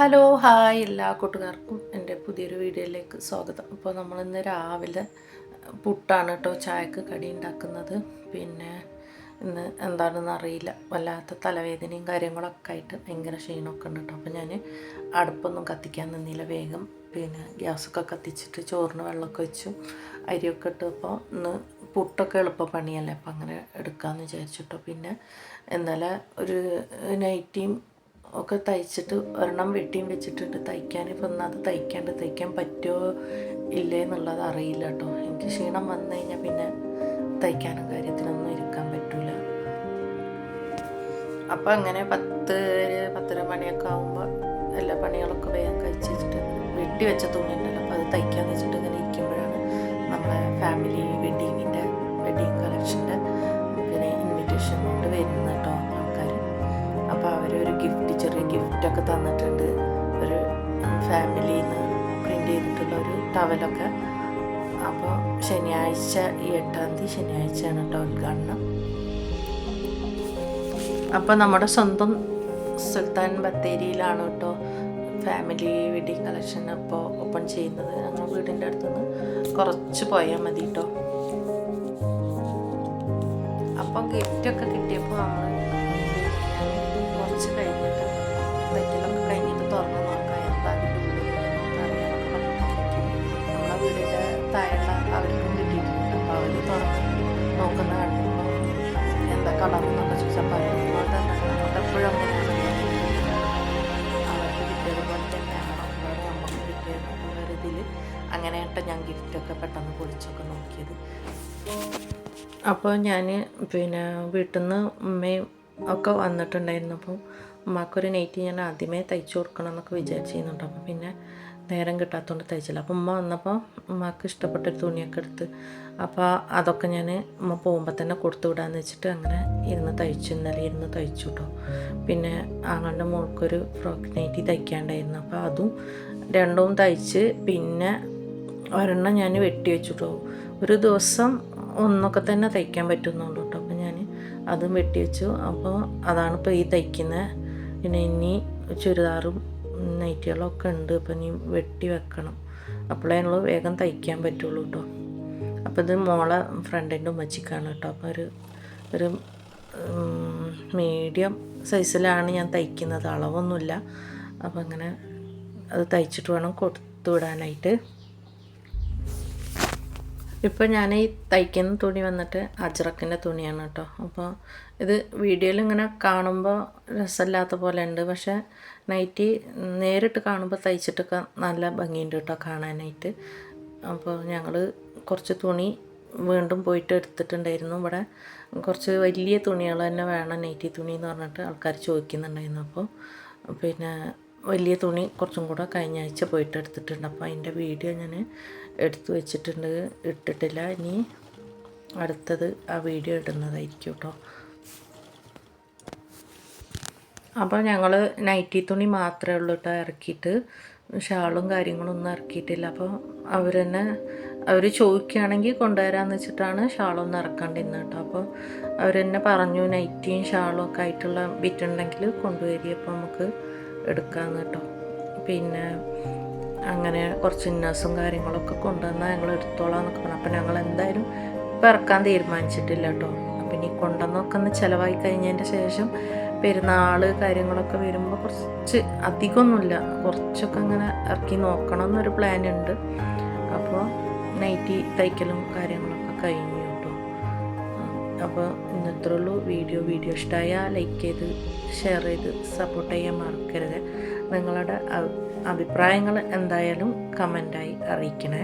Hello hi എല്ലാ കൂട്ടുകാർക്കും എന്റെ പുതിയൊരു വീഡിയോയിലേക്ക് സ്വാഗതം. അപ്പോൾ നമ്മളിന്ന് രാവിലെ പുട്ടാണ് കേട്ടോ ചായക്ക് കടി ഉണ്ടാക്കുന്നത്. പിന്നെ ഇന്ന് എന്താണെന്ന് അറിയില്ല. വല്ലാത്ത തലവേദനയും കാര്യങ്ങളൊക്കെ ആയിട്ട് ഭയങ്കര ക്ഷീണമൊക്കെ ഉണ്ട് കേട്ടോ. അപ്പോൾ ഞാൻ അടുപ്പൊന്നും കത്തിക്കാൻ നിന്നില്ല വേഗം. പിന്നെ ഗ്യാസൊക്കെ കത്തിച്ചിട്ട് ചോറിന് വെള്ളമൊക്കെ വെച്ചു. അരിയൊക്കെ ഇട്ടപ്പോൾ ഇന്ന് പുട്ടൊക്കെ എളുപ്പ പണിയല്ലേ. അപ്പം അങ്ങനെ എടുക്കാമെന്ന് വിചാരിച്ചിട്ടോ പിന്നെ ഇന്നലെ ഒരു നൈറ്റിയും ഒക്കെ തയ്ച്ചിട്ട് ഒരെണ്ണം വെട്ടിയും വെച്ചിട്ടുണ്ട്. തയ്ക്കാൻ ഇപ്പം ഒന്ന് അത് തയ്ക്കാണ്ട് തയ്ക്കാൻ പറ്റുമോ ഇല്ലേ എന്നുള്ളത് അറിയില്ല കേട്ടോ. എനിക്ക് ക്ഷീണം വന്നു കഴിഞ്ഞാൽ പിന്നെ തയ്ക്കാനും കാര്യത്തിനൊന്നും ഇരിക്കാൻ പറ്റൂല. അപ്പം അങ്ങനെ പത്ത് പത്തര മണിയൊക്കെ ആകുമ്പോൾ എല്ലാ പണികളൊക്കെ വേഗം കഴിച്ച് വെച്ചിട്ട് വെട്ടി വെച്ച തുണി ഉണ്ടല്ലോ അപ്പോൾ അത് തയ്ക്കാന്ന് വെച്ചിട്ട് ഇങ്ങനെ ഇരിക്കുമ്പോഴാണ് നമ്മളെ ഫാമിലി ഗിഫ്റ്റൊക്കെ തന്നിട്ടുണ്ട്. ഒരു ഫാമിലിയിൽ നിന്ന് പ്രിന്റ് ചെയ്തിട്ടുള്ള ഒരു ടവലൊക്കെ അപ്പോൾ ശനിയാഴ്ച ഈ എട്ടാം തീയതി ശനിയാഴ്ചയാണ് കേട്ടോ ഉദ്ഘാടനം. അപ്പോൾ നമ്മുടെ സ്വന്തം സുൽത്താൻ ബത്തേരിയിലാണ് കേട്ടോ ഫാമിലി വെഡിങ് കളക്ഷൻ അപ്പോൾ ഓപ്പൺ ചെയ്യുന്നത്. ഞങ്ങൾ വീടിന്റെ അടുത്തുനിന്ന് കുറച്ച് പോയാൽ മതി കേട്ടോ. അപ്പം ഗിഫ്റ്റൊക്കെ കിട്ടിയപ്പോൾ നമ്മൾ എന്താ കളർ എന്നൊക്കെ ചോദിച്ചപ്പോൾ അതുകൊണ്ട് തന്നെ നമുക്ക് എപ്പോഴും അങ്ങനെയാണ് അവർക്ക് കിട്ടിയതുപോലെ തന്നെയാണ്. അവർ നമുക്ക് കിട്ടിയത് എന്നുള്ളൊരിതിൽ അങ്ങനെയായിട്ട് ഞാൻ ഗിഫ്റ്റൊക്കെ പെട്ടെന്ന് പൊളിച്ചൊക്കെ നോക്കിയത്. അപ്പോൾ ഞാൻ പിന്നെ വീട്ടിൽ നിന്ന് ഉമ്മയും ഒക്കെ വന്നിട്ടുണ്ടായിരുന്നു. അപ്പോൾ ഉമ്മാക്കൊരു നൈറ്റി ഞാൻ ആദ്യമേ തയ്ച്ചു കൊടുക്കണം എന്നൊക്കെ വിചാരിച്ചിരുന്നുണ്ട്. അപ്പോൾ പിന്നെ നേരം കിട്ടാത്തതുകൊണ്ട് തയ്ച്ചില്ല. അപ്പോൾ ഉമ്മ വന്നപ്പോൾ ഉമ്മക്ക് ഇഷ്ടപ്പെട്ടൊരു തുണിയൊക്കെ എടുത്ത് അപ്പോൾ അതൊക്കെ ഞാൻ ഉമ്മ പോകുമ്പോൾ തന്നെ കൊടുത്തു വിടാമെന്ന് വെച്ചിട്ട് അങ്ങനെ ഇരുന്ന് തയ്ച്ചു. ഇന്നലെ ഇരുന്ന് തയ്ച്ചു കേട്ടോ പിന്നെ ആങ്ങളുടെ മോൾക്കൊരു ഫ്രോക്ക് നൈറ്റി തയ്ക്കാണ്ടായിരുന്നു. അപ്പോൾ അതും രണ്ടും തയ്ച്ച് പിന്നെ ഒരെണ്ണം ഞാൻ വെട്ടി വെച്ചു കേട്ടോ ഒരു ദിവസം ഒന്നൊക്കെ തന്നെ തയ്ക്കാൻ പറ്റുന്നുള്ളൂ കേട്ടോ അപ്പോൾ ഞാൻ അതും വെട്ടി വെച്ചു. അപ്പോൾ അതാണ് ഇപ്പോൾ ഈ തയ്ക്കുന്നത് പിന്നെ ഇനി ചുരിദാറും നൈറ്റികളൊക്കെ ഉണ്ട്. അപ്പോൾ ഇനി വെട്ടി വെക്കണം. അപ്പോഴേ ഞങ്ങൾ വേഗം തയ്ക്കാൻ പറ്റുള്ളൂ കേട്ടോ അപ്പോൾ ഇത് മോളെ ഫ്രണ്ടിന്റെ ഉമ്മച്ചിക്കാണ് കേട്ടോ അപ്പോൾ ഒരു ഒരു മീഡിയം സൈസിലാണ് ഞാൻ തയ്ക്കുന്നത്. അളവൊന്നുമില്ല. അപ്പോൾ അങ്ങനെ അത് തയ്ച്ചിട്ട് വേണം കൊടുത്തു വിടാനായിട്ട്. ഇപ്പോൾ ഞാൻ ഈ തയ്ക്കുന്ന തുണി വന്നിട്ട് അജ്രക്കിന്റെ തുണിയാണ് കേട്ടോ അപ്പോൾ ഇത് വീഡിയോയിൽ ഇങ്ങനെ കാണുമ്പോൾ രസമില്ലാത്ത പോലെ ഉണ്ട് പക്ഷേ നൈറ്റി നേരിട്ട് കാണുമ്പോൾ തയ്ച്ചിട്ടൊക്കെ നല്ല ഭംഗിയുണ്ട് കേട്ടോ കാണാനായിട്ട്. അപ്പോൾ ഞങ്ങൾ കുറച്ച് തുണി വീണ്ടും പോയിട്ട് എടുത്തിട്ടുണ്ടായിരുന്നു. ഇവിടെ കുറച്ച് വലിയ തുണികൾ തന്നെ വേണം. നൈറ്റി തുണി എന്ന് പറഞ്ഞിട്ട് ആൾക്കാർ ചോദിക്കുന്നുണ്ടായിരുന്നു. അപ്പോൾ പിന്നെ വലിയ തുണി കുറച്ചും കൂടെ കഴിഞ്ഞ ആഴ്ച പോയിട്ട് എടുത്തിട്ടുണ്ട്. അപ്പോൾ അതിന്റെ വീഡിയോ ഞാൻ എടുത്തു വെച്ചിട്ടുണ്ട്. ഇട്ടിട്ടില്ല. ഇനി അടുത്തത് ആ വീഡിയോ ഇടുന്നതായിരിക്കും കേട്ടോ. അപ്പോൾ ഞങ്ങൾ നൈറ്റി തുണി മാത്രമേ ഉള്ളൂ കേട്ടോ ഇറക്കിയിട്ട്. ഷാളും കാര്യങ്ങളും ഒന്നും ഇറക്കിയിട്ടില്ല. അപ്പോൾ അവർ തന്നെ അവർ ചോദിക്കുകയാണെങ്കിൽ കൊണ്ടുവരാമെന്ന് വെച്ചിട്ടാണ് ഷാളൊന്നും ഇറക്കാണ്ടിരുന്നത് കേട്ടോ. അപ്പോൾ അവർ തന്നെ പറഞ്ഞു നൈറ്റിയും ഷാളും ഒക്കെ ആയിട്ടുള്ള വിറ്റുണ്ടെങ്കിൽ കൊണ്ടുവരിക. അപ്പോൾ നമുക്ക് എടുക്കാമെന്ന് കേട്ടോ. പിന്നെ അങ്ങനെ കുറച്ച് ഇന്നേഴ്സും കാര്യങ്ങളൊക്കെ കൊണ്ടുവന്നാൽ ഞങ്ങൾ എടുത്തോളാം എന്നൊക്കെ പറഞ്ഞു. അപ്പം ഞങ്ങൾ എന്തായാലും ഇപ്പം ഇറക്കാൻ തീരുമാനിച്ചിട്ടില്ല കേട്ടോ. അപ്പം ഇനി കൊണ്ടുവന്നൊക്കെ ഒന്ന് ചിലവായി കഴിഞ്ഞതിന്റെ ശേഷം പെരുന്നാൾ കാര്യങ്ങളൊക്കെ വരുമ്പോൾ കുറച്ച് അധികമൊന്നുമില്ല. കുറച്ചൊക്കെ അങ്ങനെ ഇറക്കി നോക്കണം എന്നൊരു പ്ലാൻ ഉണ്ട്. അപ്പോൾ നൈറ്റി തയ്ക്കലും കാര്യങ്ങളൊക്കെ കഴിഞ്ഞു. അപ്പോൾ ഇന്നത്രേ ഉള്ളൂ വീഡിയോ വീഡിയോ ഇഷ്ടമായ ലൈക്ക് ചെയ്ത് ഷെയർ ചെയ്ത് സപ്പോർട്ട് ചെയ്യാൻ മറക്കരുത്. നിങ്ങളുടെ അഭിപ്രായങ്ങൾ എന്തായാലും കമന്റായി അറിയിക്കണേ.